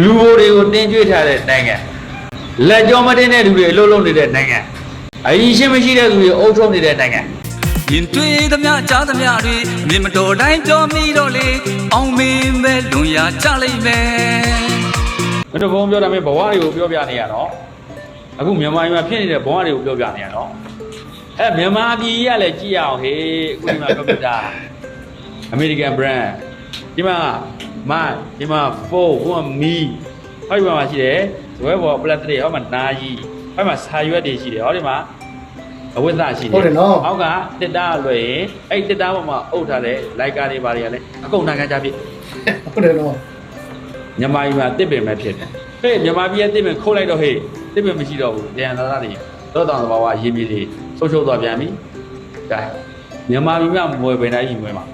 လူဘိုတွေကိုတင်းကျွေးထားတဲ့နိုင်ငံလက်ကြောမတင်းတဲ့လူတွေအလုပ်လုပ်နေတဲ့နိုင်ငံအရင်ရှင်းမရှိတဲ့လူတွေအုပ်ချုပ်နေတဲ့နိုင်ငံရင်တွေ့သမျှကြားသမျှတွေမြင်မတော်တိုင်းပြောမိတော့လေအောင်မင်းပဲလွန်ရကြလိမ့်မယ်မင်းတို့ဘုံပြောတာမင်းဘဝတွေကိုပြောပြနေရတော့အခုမြန်မာပြည်မှာဖြစ်နေတဲ့ဘဝတွေကိုပြောပြနေရတော့အဲမြန်မာပြည်ကြီးကလည်းကြည့်ရအောင်ဟေးအခုဒီမှာကွန်ပျူတာ American brand ဒီမှာ မဒီမှာ4ဟိုမှာမီဟောဒီမှာရှိတယ်ဇွဲဘော်ပလက်စတစ်ဟောမှာနာယီဟောမှာဆာရွက်တွေရှိတယ်ဟောဒီမှာအဝိဇ္ဇရှိတယ်ဟုတ်တယ်နော်အောက်ကတစ်တားလွယ်ရင်အဲ့တစ်တားပေါ်မှာအုပ်ထားတဲ့လိုက်ကားတွေဘာတွေကလဲအကုန်နာခံကြဖြစ်ဟုတ်တယ်နော်မြန်မာပြည်မှာတစ်ပင်ပဲဖြစ်တယ်ဟေးမြန်မာပြည်ရဲ့တစ်ပင်ခုတ်လိုက်တော့ဟေးတစ်ပင်မရှိတော့ဘူးတရားနာသားတွေတော့တောင်သဘာဝရေမြေတွေဆုံးရှုံးသွားပြန်ပြီဒါမြန်မာပြည်မှာမွေပင်တိုင်းကြီးမွေမှာ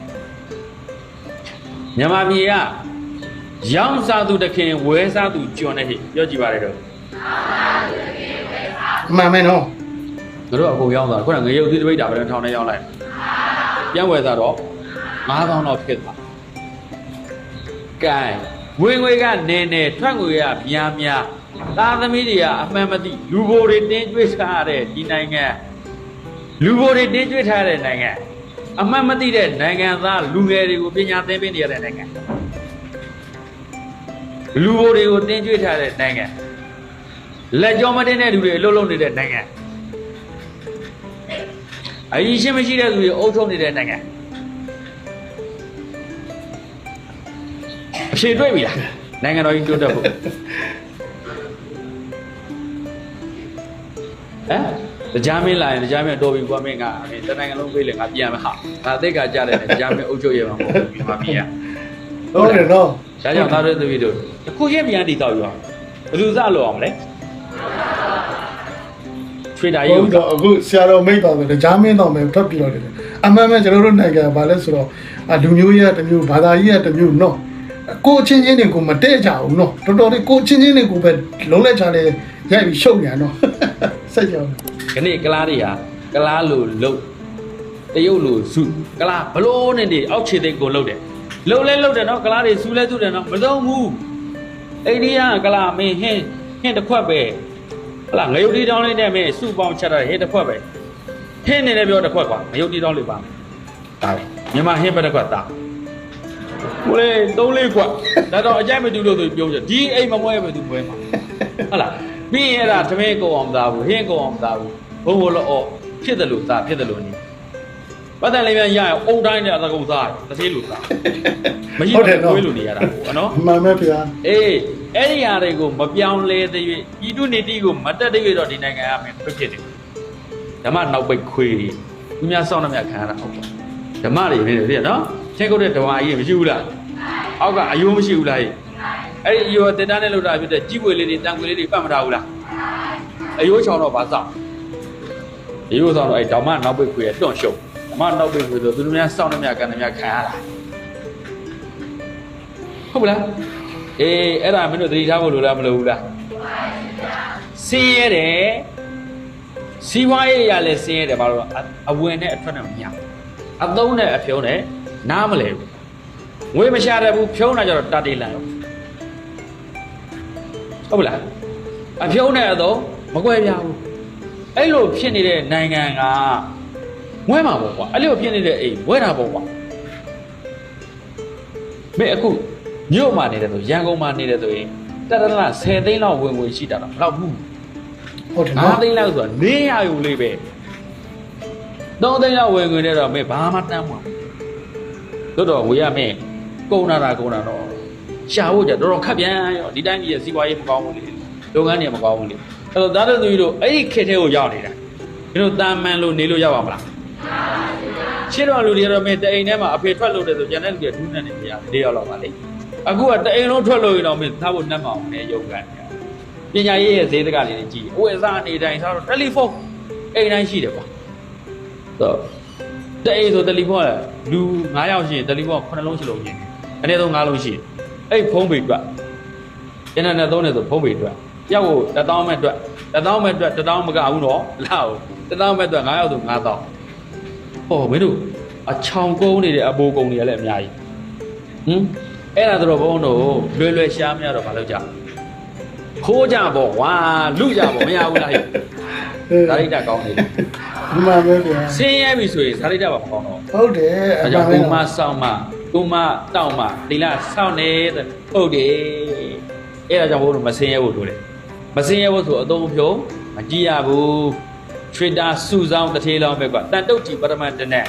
မြန်မာပြည်ကရောင်းစားသူတစ်ခင်ဝဲစားသူကျွန်းနေဟေ့ပြောကြည့်ပါလေတော့အမှန်ပဲနော်ငါတို့အကုန်ရောင်းတာခုနငရုတ်သီးတပိတ်တာပဲထောင်းနေရောင်းလိုက်ပြန်ဝယ်စားတော့9000တော့ဖြစ်သွားကဲငွေငွေကနေနေထွက်ငွေကများများသားသမီးတွေကအမှန်မသိလူဘိုတွေတင်းကျွေးထားတဲ့ဒီနိုင်ငံလူဘိုတွေတင်းကျွေးထားတဲ့နိုင်ငံ အမှန်မသိတဲ့နိုင်ငံသားလူငယ်တွေကိုပညာသင်ပေးနေရတဲ့နိုင်ငံလူဘိုတွေကိုတင်းကျွေးထားတဲ့နိုင်ငံလက်ကြောမတင်းတဲ့လူတွေအလုပ်လုပ်နေတဲ့နိုင်ငံအရင်ရှင်းမရှိတဲ့လူတွေအုပ်ချုပ်နေတဲ့နိုင်ငံအဖြေတွေ့ပြီလားနိုင်ငံတော်ကြီးတိုးတက်ဖို့ဟမ် တရားမင်းလာရင်တရားမင်းတော်ပြီကွာမင်းကအမေတနိုင်ငံလုံးပြေးလေငါပြန်မဟာငါအသိကကြတယ်တရားမင်းအုပ်ချုပ်ရမှာမဟုတ်ဘူးမြန်မာပြည်ကဟုတ်တယ်နော်ရှားကြောင့်သားတို့သမီးတို့တစ်ခုချင်းပြန်တည်တော့ရောဘယ်သူစလို့အောင်မလဲထွေတာကြီးဟုတ်ကိုတော့အခုဆရာတော်မိတ်တော်ဆိုတော့ဂျာမင်းတော်မယ်ထွက်ပြီးတော့တယ်အမှန်ပဲကျွန်တော်တို့နိုင်ငံကဘာလဲဆိုတော့အလူမျိုးကြီးကတစ်မျိုးဘာသာကြီးကတစ်မျိုးနော် ကိုယ်ချင်းချင်းတွေကိုမတည့်ကြဘူးနော်တော်တော်လေးကိုယ်ချင်းချင်းတွေကိုပဲလုံးလိုက်ချတယ်ရိုက်ပြီးရှုပ်ညာနော်စိတ်ကြောက်ခဏကလားတွေဟာကလားလိုလုတ်တရုတ်လိုစုကလားဘလို့နဲ့နေအောက်ခြေသိပ်ကိုလုတ်တယ်လုတ်လဲလုတ်တယ်နော်ကလားတွေစူးလဲစူးတယ်နော်မသုံးဘူးအိန္ဒိယကလားမင်းဟင်းဟင်းတစ်ခွက်ပဲဟလာငရုတ်တီတောင်းလေးနဲ့မင်းစုပေါင်းချက်တာဟင်းတစ်ခွက်ပဲဟင်းနေလည်းပြောတစ်ခွက်ကွာငရုတ်တီတောင်းလေးပါဒါပဲမြန်မာဟင်းပဲတစ်ခွက်သား ကိုလေသုံးလေးခွက်ဒါတော့အကြိုက်မတူလို့ဆိုပြောကြဒီအိမ်မမွဲပဲသူမွဲမှာဟုတ်လားပြီးရင်အဲ့ဒါသမင်းကုန်အောင်မသားဘူးဟင်းကုန်အောင်မသားဘူးဘုံဘလောအောဖြစ်တယ်လို့သားဖြစ်တယ်လို့နေပတ်တယ်လေးပြန်ရရင်အုံတိုင်းနဲ့အသကုံသားတယ်တစ်သေးလို့သားမရှိတော့တွေးလို့နေရတာပေါ့နော်အမှန်ပဲဗျာအေးအဲ့ဒီဟာတွေကိုမပြောင်းလဲသေး၍ဤတုနေတိကိုမတက်သေး၍တော့ဒီနိုင်ငံကမင်းဖြစ်ဖြစ်တယ်ဓမ္မနောက်ပိတ်ခွေသူများစောင့်နှမြခံရတာဟုတ်ပါဓမ္မတွေနေတယ်ပြည့်နော်ချက်ကုတ်တဲ့ဓမ္မကြီးမရှိဘူးလား အောက်ကအယိုးမရှိဘူးလားဟဲ့အဲ့ဒီအယိုးတင်တန်းနဲ့လောက်တာဖြစ်တဲ့ကြီးွေလေးတွေတန်ွေလေးတွေပတ်မထားဘူးလားအယိုးချောင်းတော့ဗာစောင့်အယိုးဆောင်တော့အဲဓမ္မနောက်ပိတ်ခွေရတွန့်ရှုံဓမ္မနောက်ပိတ်ခွေဆိုသူတို့များစောင့်နေမြကန်နေမြခံရတာဟုတ်ပလားအေးအဲ့ဒါမင်းတို့သတိထားဖို့လိုလားမလိုဘူးလားစင်းရဲတယ်စီးပွားရေးရလဲစင်းရဲတယ်ဘာလို့လဲအအဝင်နဲ့အထွက်နဲ့မမျှအသုံးနဲ့အဖြုံးနဲ့နားမလဲဘူး ငွေမရှာတတ်ဘူးဖြုံးတာကြတော့တတ်တေးလန့်ရောဟုတ်ပလားအဖြုံးနဲ့အတော့မကွဲပြားဘူးအဲ့လိုဖြစ်နေတဲ့နိုင်ငံကဝဲမှာပေါ့ကွာအဲ့လိုဖြစ်နေတဲ့အိမ်ဝဲတာပေါ့ကွာမင်းအခုမြို့မှာနေတယ်ဆိုရန်ကုန်မှာနေတယ်ဆိုရင်တရလ10သိန်းလောက်ဝင်ငွေရှိတာတော့ဘယ်တော့ဘူးဟုတ်တယ်နော်9သိန်းလောက်ဆိုတာနေရယူလေးပဲ3သိန်းလောက်ဝင်ငွေနဲ့တော့မင်းဘာမှတမ်းမှာတို့တော့ဝေရမင်း ကုန်နာတာကုန်နာတော့ရှာဖို့ကြတော်တော်ခက်ပြန်ရောဒီတိုင်းကြီးရဲ့စီးပွားရေးမကောင်းဘူးလေလုပ်ငန်းတွေမကောင်းဘူးလေအဲ့တော့သားတို့သူတို့အဲ့ဒီခေတ်ထဲကိုရောက်နေတာဒီလိုတာမန်လို့နေလို့ရပါမလားရှင်းတော့လူတွေကတော့မင်းတအိမ်ထဲမှာအဖေထွက်လို့တယ်ဆိုကျန်တဲ့လူတွေဒူးနေနေကြတယ်၄ရောက်လောက်ပါလေအခုကတအိမ်လုံးထွက်လို့ရင်တော့မင်းသားဖို့နှက်မအောင်နဲ့ရုပ်ကန်နေပညာရေးရဲ့ဈေးတကလေးတွေကြည့်အဝယ်စားအနေတိုင်းစားတော့တယ်လီဖုန်းအိမ်တိုင်းရှိတယ်ကွာဆိုတဲ့အိမ်ဆိုတယ်လီဖုန်းကလူ9ယောက်ရှိရင်တယ်လီဖုန်းက9လုံးရှိလို့ရှိရင် အနည်းဆုံး9လုံးရှိတယ်အဲ့ဖုန်းပေအတွက်အင်တာနက်သုံးနေဆိုဖုန်းပေအတွက်ရောက်ကို1000မဲ့အတွက်1000မဲ့အတွက်1000မကဘူးနော်လာဟုတ်1000မဲ့အတွက်9ယောက်ဆို9000ဟောမင်းတို့အချောင်ကုန်းနေတဲ့အဘိုးကုန်းတွေကလည်းအများကြီးဟင်အဲ့ဒါတော့ဘုန်းတို့လွယ်လွယ်ရှားမရတော့မလုပ်ကြခိုးကြပေါ့ကွာလူကြပေါ့မရဘူးလားဟဲ့ဇာတိတကောင်းနေတယ်ဒီမှာပဲဗျာဆင်းရဲပြီဆိုရင်ဇာတိတပါမကောင်းတော့ဟုတ်တယ်အဲအကြောင့်မှကိုန်မပဲဆောင်မ ကိုမတောက်မဒီလားစောင့်နေတဲ့ဟုတ်တယ်အဲ့ဒါကြောင့်ဘုန်းတို့မဆင်းရဲဖို့လိုတယ်မဆင်းရဲဖို့ဆိုအသုံးဖြုံမကြည့်ရဘူးထရစ်တာစုဆောင်တစ်ထေးလောင်းပဲကွာတန်တုတ်တီပရမတ်တနဲ့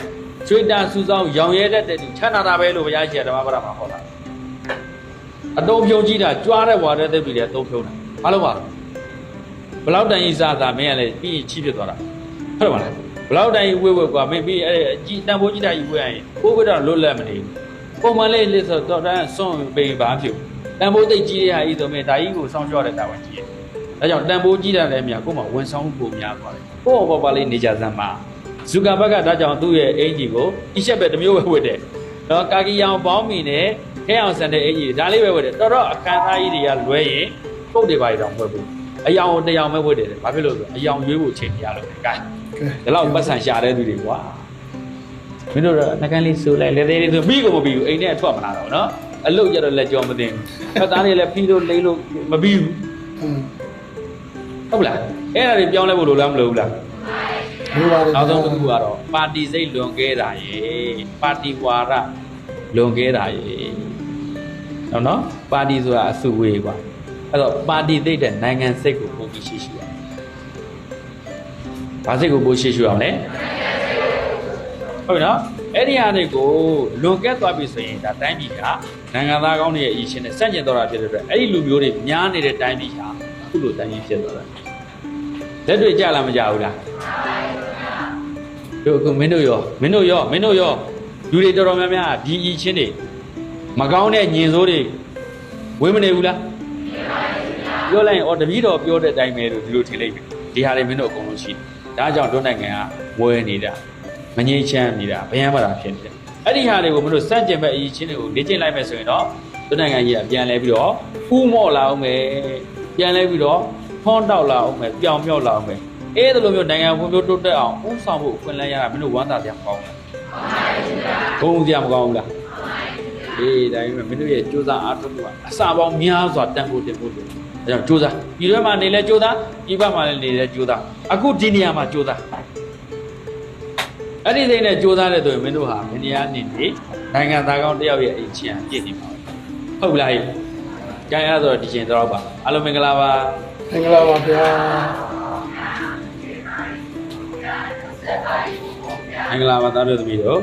ထရစ်တာစုဆောင်ရောင်ရဲတတ်တဲ့သူချမ်းသာတာပဲလို့ဘုရားရှိခိုးဓမ္မပဒမှာဟောတာအတုံးဖြုံကြည့်တာကြွားတဲ့ဝါတဲ့တဲ့ပြည်တဲ့အတုံးဖြုံတာဘာလို့ပါလဲဘလောက်တန်ကြီးစားတာမင်းကလည်းပြီးချိဖြစ်သွားတာဟုတ်တယ်မလားဘလောက်တန်ကြီးဝေဝေကွာမင်းပြီးအဲ့ဒီတန်ဖိုးကြီးတာကြီးဝေရရင်ကိုယ်ကတော့လွတ်လပ်မနေဘူး ပုံမှန်လေးလေးဆိုတော့တန်းစွန့်ပိန်ပါဖြစ်တန်ဖိုးသိပ်ကြီးတဲ့ဟာကြီးဆိုမင်းဒါကြီးကိုစောင့်ရှောက်တဲ့တာဝန်ကြီးတယ်ဒါကြောင့်တန်ဖိုးကြီးတာလည်းမြကိုယ်မှဝန်ဆောင်မှုပုံများသွားတယ်ကိုယ့်ဘောပါလေးနေကြစမ်းပါဇူကာဘက်ကဒါကြောင့်သူ့ရဲ့အင်ဂျီကိုတိရှက်ပဲတစ်မျိုးပဲဝတ်တယ်နော်ကာကီယောင်ပေါင်းမီနဲ့ခဲအောင်ဆန်တဲ့အင်ဂျီဒါလေးပဲဝတ်တယ်တော်တော့အခန်းသားကြီးတွေကလွဲရင်ပုတ်တွေပါရတော့မဟုတ်ဘူးအယောင်တစ်ယောင်ပဲဝတ်တယ်ဘာဖြစ်လို့လဲဆိုအယောင်ရွေးဖို့ချိန်ရလို့ကဲကဲဒီလောက်ပတ်ဆံရှာတဲ့သူတွေကွာ မင်းတို့တော့နှကန်းလေးစူလိုက်လက်သေးလေးဆိုပြီးကိုမပြီးဘူးအိမ်ထဲထွက်မလာတော့နော်အလုတ်ကြတော့လက်ကြောမသိဘူးဖက်သားလေးလည်းဖီးလို့လိမ့်လို့မပြီးဘူးဟွန်းဟုတ်လားအဲ့ဒါတွေပြောင်းလဲဖို့လိုလားမလိုဘူးလားလိုပါတယ်နောက်ဆုံးတစ်ခုကတော့ပါတီစိတ်လွန်ခဲ့တာရေပါတီဝါရလွန်ခဲ့တာရေနော်နော်ပါတီဆိုတာအစုဝေးကွာအဲ့တော့ပါတီသိတဲ့နိုင်ငံစိတ်ကိုပုံပြီးရှိရှိရအောင်ဘာစိတ်ကိုပို့ရှိရှိအောင်လဲ ဟုတ်ပြီနော်အဲ့ဒီဟာတွေကိုလွန်ကဲသွားပြီဆိုရင်ဒါတိုင်းပြည်ကနိုင်ငံသားကောင်းတွေရဲ့အရေးရှင်နဲ့စန့်ကျင်တော့တာဖြစ်တဲ့အတွက်အဲ့ဒီလူမျိုးတွေများနေတဲ့တိုင်းပြည်ဟာအခုလိုတိုင်းပြည်ဖြစ်သွားတာလက်တွေ့ကြလားမကြဘူးလားတို့အခုမင်းတို့ရောမင်းတို့ရောမင်းတို့ရောလူတွေတော်တော်များများဒီအီချင်းတွေမကောင်းတဲ့ညင်စိုးတွေဝင်းမနေဘူးလားပြောလိုက်ရင်အော်တပည့်တော်ပြောတဲ့အတိုင်းပဲလို့ဒီလိုထင်လိုက်ပြီဒီဟာတွေမင်းတို့အကုန်လုံးရှိတယ်ဒါကြောင့်တို့နိုင်ငံကဝဲနေတာ မငြိမ်းချမ်းနေတာဗျမ်းပါတာဖြစ်နေတယ်အဲ့ဒီဟာတွေကိုမင်းတို့စန့်ကျင်မဲ့အီချင်းတွေကိုလေ့ကျင့်လိုက်မယ်ဆိုရင်တော့တို့နိုင်ငံကြီးကပြန်လဲပြီးတော့ဖူးမော့လာအောင်မယ်ပြန်လဲပြီးတော့ထွန်းတောက်လာအောင်မယ်ပြောင်မြောက်လာအောင်မယ်အဲ့ဒါလိုမျိုးနိုင်ငံဖွံ့ဖြိုးတိုးတက်အောင်ဥဆောင်ဖို့အခွင့်အလမ်းရတာမင်းတို့ဝမ်းသာစရာမကောင်းဘူးလားဟုတ်ပါဘူးဘုံစရာမကောင်းဘူးလားအေးဒါပေမဲ့မင်းတို့ရဲ့စူးစမ်းအားထုတ်မှုကအစာပေါင်းများစွာတန်ဖို့တင်ဖို့လိုတယ်ဒါကြောင့်စူးစမ်းပြည်တွင်းမှာနေလဲစူးစမ်းပြည်ပမှာလည်းနေလဲစူးစမ်းအခုဒီနေရာမှာစူးစမ်း အဲ့ဒီစိတ်နဲ့စူးစမ်းတဲ့ဆိုရင်မင်းတို့ဟာမင်းတရားနေနေနိုင်ငံသားကောင်းတယောက်ရဲ့အိမ်ချမ်းပြည့်နေပါဘူးဟုတ်လားဟဲ့ကြိုင်ရဆိုတော့ဒီချိန်တော့ပါအားလုံးမင်္ဂလာပါမင်္ဂလာပါဗျာမင်္ဂလာပါသားတို့သမီးတို့